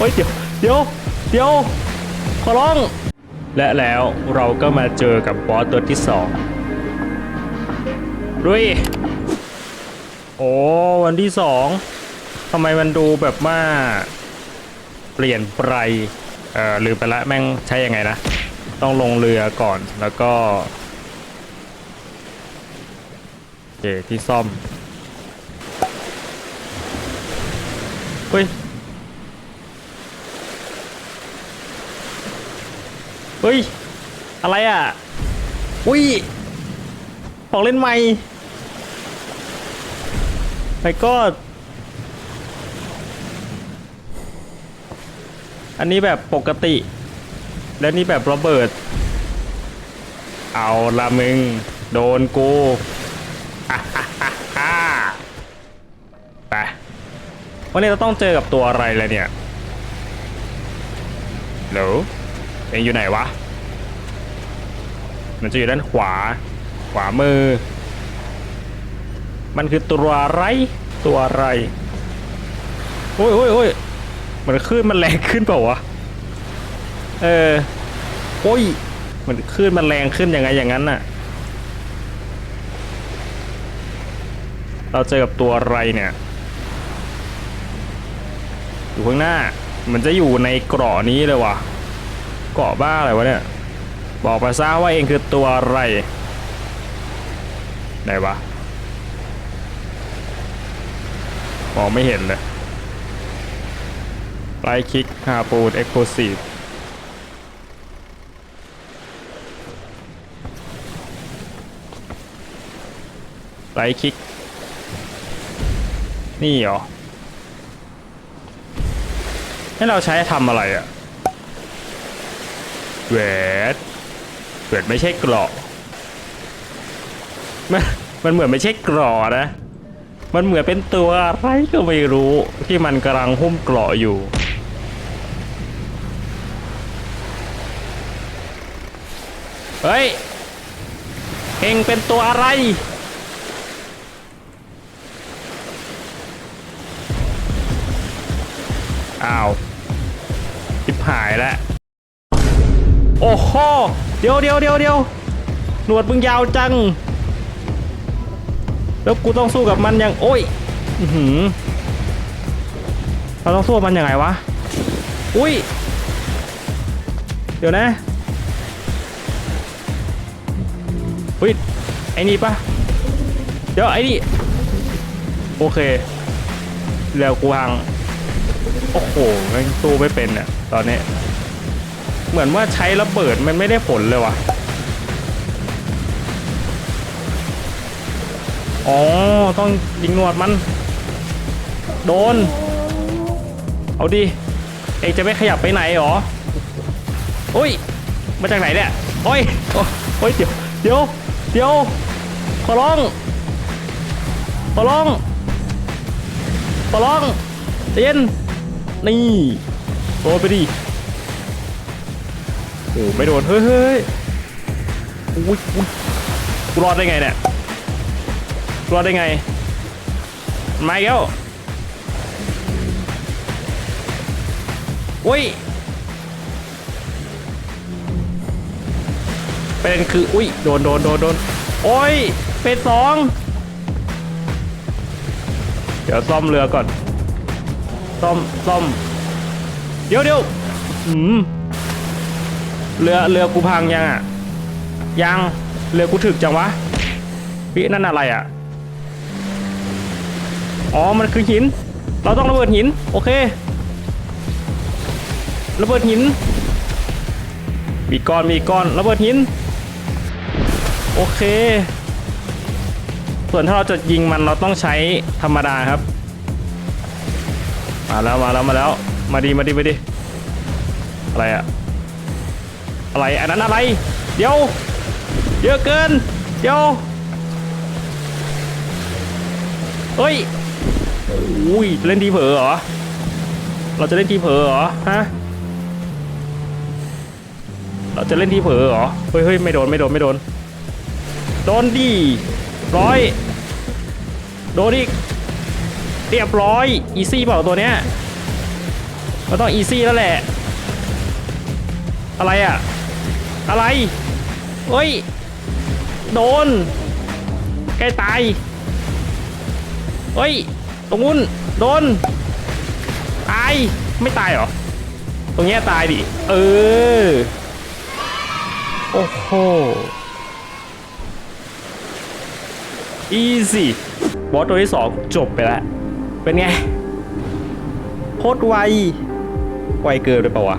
เฮ้ยเดี๋ยวเดี๋ยวเดี๋ยวขอร้อง และแล้วเราก็มาเจอกับบอสตัวที่สองดุยโอ้วันที่สองทำไมมันดูแบบว่าเปลี่ยนไปเอ่อลืมไปละแม่งใช้ยังไงนะ ต้องลงเรือก่อนแล้วก็โอเคที่ซ่อม เฮ้ย เฮ้ย อะไรอะ อุ้ย ของเล่นใหม่ไปก็อันนี้แบบปกติ แล้วนี่แบบระเบิด เอาละมึง โดนกูไปวันนี้เราต้องเจอกับตัวอะไรเลยเนี่ยหนู เองอยู่ไหนวะ มันจะอยู่ด้านขวา ขวามือ มันคือตัวอะไร ตัวอะไร โอ้ยโอ้ยโอ้ยมันขึ้นมันแรงขึ้นเปล่าวะ เออ โอ้ย มันขึ้นมันแรงขึ้นยังไงอย่างนั้นน่ะ เราเจอกับตัวอะไรเนี่ย อยู่ข้างหน้า มันจะอยู่ในกราะนี้เลยว่ะ เกาะบ้าอะไรวะเนี่ย บอกมาซะว่าเองคือตัวอะไรไหนวะมองไม่เห็นเลยไลคิกฮาปูดเอ็กโคซีฟไลคิก นี่เหรอ ให้เราใช้ทำอะไรอะ เวทเวทไม่ใช่เกราะมันมันเหมือนไม่ใช่เกราะนะ มันเหมือนเป็นตัวอะไรก็ไม่รู้ที่มันกำลังหุ้มเกราะอยู่เฮ้ย เองเป็นตัวอะไร อ้าวทิบหายแล้ว โอ้โหเดี๋ยวเดี๋ยวเดี๋ยวเดี๋ยวหนวดมึงยาวจัง แล้วกูต้องสู้กับมันยังโอ้ยหือเราต้องสู้กับมันยังไงวะ อุ้ย เดี๋ยวนะอุ้ยไอ้นี่ปะเดี๋ยวไอ้นี่ โอเค แล้วกูหัง โอ้โหแม่งสู้ไม่เป็นเนี่ยตอนนี้ เหมือนว่าใช้ระเบิดมันไม่ได้ผลเลยว่ะ อ๋อ ต้องยิงหนวดมัน โดน เอาดิ เองจะไม่ขยับไปไหนหรอโอ้ย มาจากไหนเนี่ยโอ้ยโอ้ยเดี๋ยวเดี๋ยวเดี๋ยวขอร้อง ขอร้อง ขอร้องเย็นนี่โดนไปดิ อ้ไม่โดน เฮ้ยเฮ้ยอุ้ยอุ้ยกูรอดได้ไงเนี่ยรอดได้ไงมาอีกแล้วอุ้ยประเด็นคือ อุ้ย โดน โดน โดน โดน โอ้ย เป็นสอง เดี๋ยวซ่อมเรือก่อน ซ่อม ซ่อม เดี๋ยวเดี๋ยวอืม เรือเรือกูพังยังอะยังเรือกูถึกจังวะพี่นั่นอะไรอะอ๋อมันคือหิน เราต้องระเบิดหิน โอเค ระเบิดหิน มีก้อนมีก้อนระเบิดหิน โอเค ส่วนถ้าเราจะยิงมันเราต้องใช้ธรรมดาครับ มาแล้วมาแล้วมาแล้ว มาดีมาดีมาดีอะไรอะ อะไรอันนั้นอะไร เดี๋ยว เยอะเกิน เดี๋ยวเฮ้ยอุ้ยเล่นทีเผลอเหรอ เราจะเล่นทีเผลอเหรอฮะเราจะเล่นทีเผลอเหรอเฮ้ยเฮ้ยไม่โดนไม่โดนไม่โดนโดนดีร้อยโดนอีกเรียบร้อยอีซี่เปล่าตัวเนี้ยมันต้องอีซี่แล้วแหละ อะไรอะ อะไรเฮ้ย โดน ใกล้ตายเฮ้ย ตรงนู้น โดน ตาย ไม่ตายหรอ ตรงเนี้ยตายดิ เออ โอ้โหอีซี่บอสตัวที่สองจบไปแล้ว เป็นไง โคตรไว ไวเกินไปเปล่าวะ